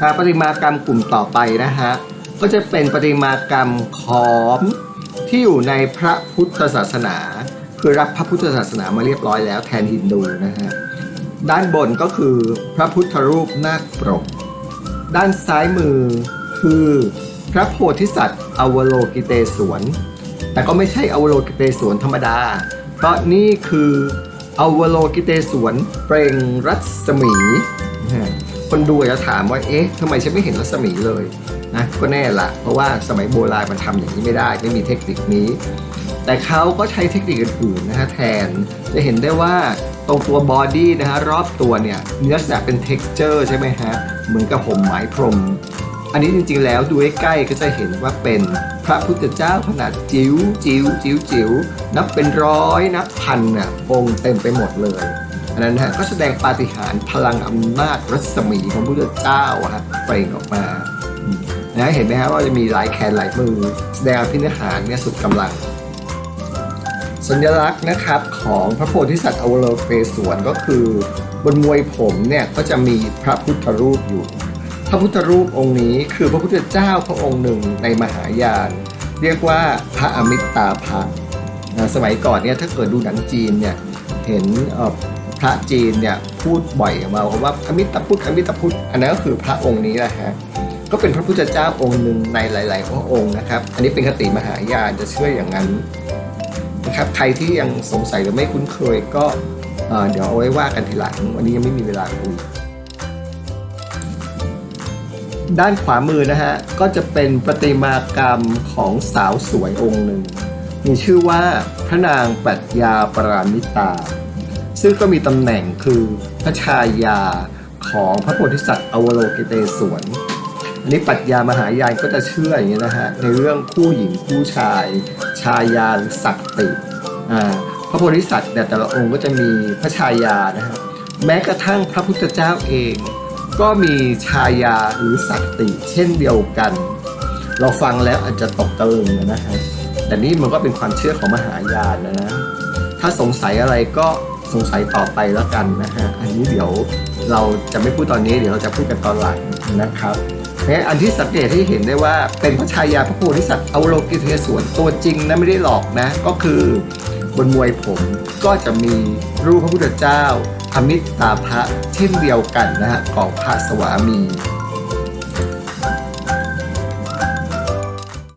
อ่าประติมากรรมกลุ่มต่อไปนะฮะก็จะเป็นประติมากรรมของที่อยู่ในพระพุทธศาสนา คือรับพระพุทธศาสนามาเรียบร้อยแล้วแทนฮินดูนะฮะด้านบนก็คือพระพุทธรูปนาคปรก ด้านซ้ายมือคือพระโพธิสัตว์อวโลกิเตศวน แต่ก็ไม่ใช่อวโลกิเตศวนธรรมดา เพราะนี่คืออวโลกิเตศวนเปล่งรัศมี คนดูจะถามว่า เอ๊ะทำไมฉันไม่เห็นรัศมีเลยนะก็แน่ละเพราะว่าสมัยโบราณมันทำอย่างนี้ไม่ได้ไม่มีเทคนิคนี้ แต่เขาก็ใช้เทคนิคอื่นๆนะฮะแทนจะเห็นได้ว่าตรงตัวบอดี้นะฮะรอบตัวเนี่ยเนื้อสัเป็น t e x t อร์ใช่ไหมฮะเหมือนกับห่มไหมพรม อันนี้จริงๆแล้วดูใกล้ๆก็จะเห็นว่าเป็นพระพุทธเจ้าขนาดจิ๋วจิ๋วจิ๋วจิ๋วนับเป็นร้อยนับพันน่ะองค์เต็มไปหมดเลย นนั้นนะฮะก็แสดงปาฏิหาริย์พลังอำนาจรัศมีของพระพุทธเจ้าฮะเปล่งออกมานะเห็นไหมฮะว่าจะมีหลายแขนหลายมือ แสดงอภินิหารเนี่ยสุดกำลัง สัญลักษณ์นะครับของพระโพธิสัตว์อวโลเกสวนก็คือบนมวยผมเนี่ยก็จะมีพระพุทธรูปอยู่ พระพุทธรูปองค์นี้คือพระพุทธเจ้าพระองค์หนึ่งในมหายาน เรียกว่าพระอมิตตาภะนะสมัยก่อนเนี่ยถ้าเกิดดูหนังจีนเนี่ยเห็นอ่อ พระจีนเนี่ยพูดบ่อยมาว่าอมิตพุทธอมิตพุทธอันนั้นก็คือพระองค์นี้แหละฮะก็เป็นพระพุทธเจ้าองค์หนึ่งในหลาย ๆ พระองค์นะครับ อันนี้เป็นคติมหายานจะเชื่ออย่างนั้นนะครับใครที่ยังสงสัยหรือไม่คุ้นเคยก็เดี๋ยวเอาไว้ว่ากันทีหลัง วันนี้ยังไม่มีเวลาคุยด้านขวามือนะฮะก็จะเป็นประติมากรรมของสาวสวยองค์หนึ่ง มีชื่อว่าพระนางปรัชญาปรามิตา ซึ่งก็มีตำแหน่งคือพระชายาของพระโพธิสัตว์อวโลกิเตศวนอันนี้ปรัชญามหายานก็จะเชื่ออย่างนี้นะฮะในเรื่องคู่หญิงคู่ชาย ชายาหรือศักติอ่าพระโพธิสัตว์เนี่ยแต่ละองค์ก็จะมีพระชายานะฮะแม้กระทั่งพระพุทธเจ้าเอง ก็มีชายาหรือศักติเช่นเดียวกัน เราฟังแล้วอาจจะตกตะลึงนะฮะแต่นี่มันก็เป็นความเชื่อของมหายานนะนะถ้าสงสัยอะไรก็ สงสัยต่อไปแล้วกันนะฮะอันนี้เดี๋ยวเราจะไม่พูดตอนนี้เดี๋ยวเราจะพูดกันตอนหลังนะครับและอันที่สังเกตที่เห็นได้ว่าเป็นพระชายาพระโพธิสัตว์อวโลกิเทศวนตัวจริงนะไม่ได้หลอกนะ ก็คือบนมวยผมก็จะมีรูปพระพุทธเจ้าอมิตาภะเช่นเดียวกันนะฮะของพระสวามี